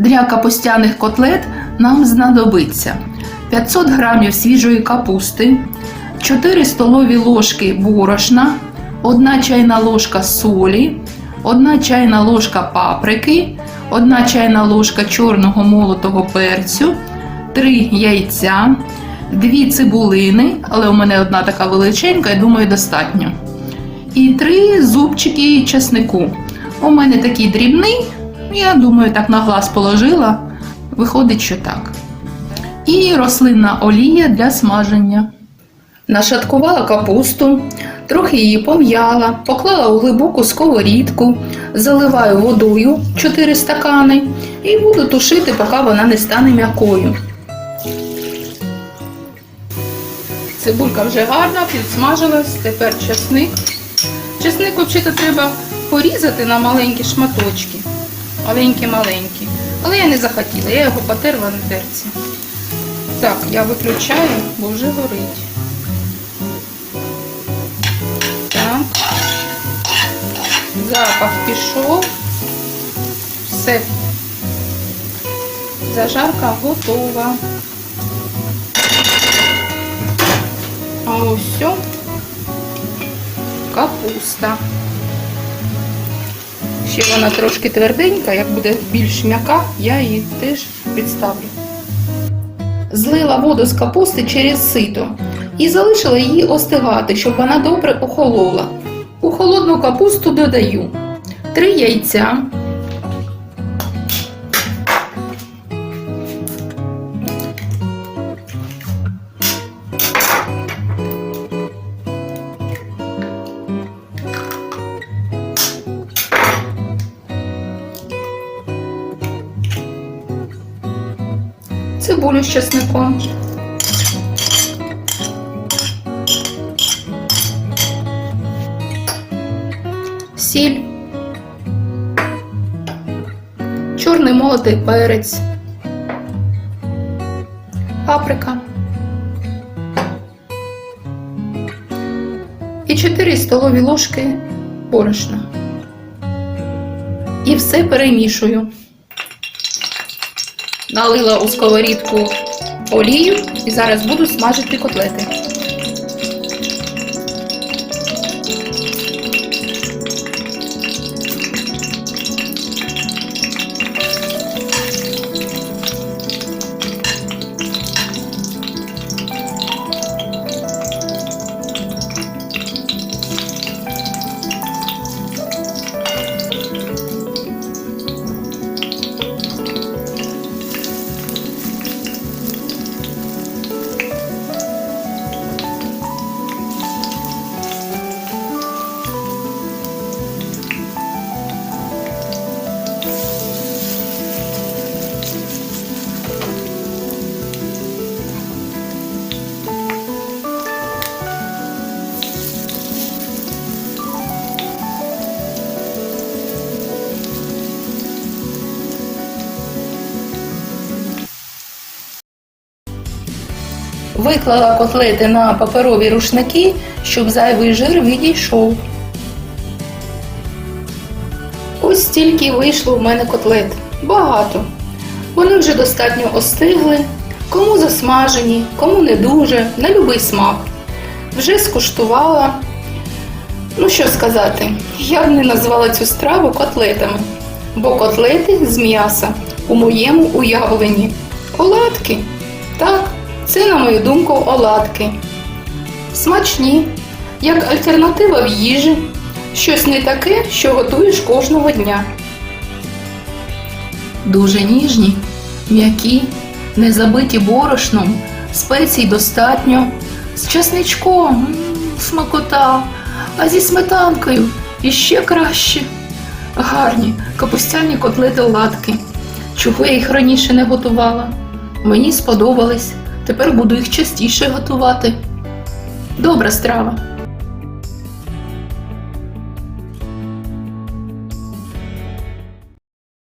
Для капустяних котлет нам знадобиться 500 грамів свіжої капусти, 4 столові ложки борошна, 1 чайна ложка солі, 1 чайна ложка паприки, 1 чайна ложка чорного молотого перцю, 3 яйця, 2 цибулини, але у мене одна така величенька, я думаю, достатньо. І 3 зубчики чеснику. У мене такий дрібний, я думаю, так на глаз положила. Виходить, що так. І рослинна олія для смаження. Нашаткувала капусту, трохи її пом'яла, поклала у глибоку сковорідку, заливаю водою 4 стакани і буду тушити, поки вона не стане м'якою. Цибулька вже гарна, підсмажилась, тепер чесник. Чесник взагалі треба порізати на маленькі шматочки. Маленькі-маленькі. Але я не захотіла, я його потерла на терці. Так, я виключаю, бо вже горить. Так. Запах пішов. Все. Зажарка готова. А ось все. Капуста. Ще вона трошки тверденька, як буде більш м'яка, я її теж підставлю. Злила воду з капусти через сито і залишила її остигати, щоб вона добре охолола. У холодну капусту додаю 3 яйця, цибулю з чесником. Сіль, чорний молотий перець, паприка і 4 столові ложки борошна. І все перемішую. Налила у сковорідку олію і зараз буду смажити котлети. Виклала котлети на паперові рушники, щоб зайвий жир відійшов. Ось стільки вийшло в мене котлет. Багато. Вони вже достатньо остигли, кому засмажені, кому не дуже, на любий смак. Вже скуштувала. Ну що сказати, я б не назвала цю страву котлетами, бо котлети з м'яса у моєму уявленні. Оладки. Так, це, на мою думку, оладки. Смачні, як альтернатива в їжі, щось не таке, що готуєш кожного дня. Дуже ніжні, м'які, не забиті борошном, спецій достатньо, з часничком, смакота, а зі сметанкою іще краще. Гарні капустяні котлети оладки. Чого я їх раніше не готувала? Мені сподобались. Тепер буду їх частіше готувати. Добра страва.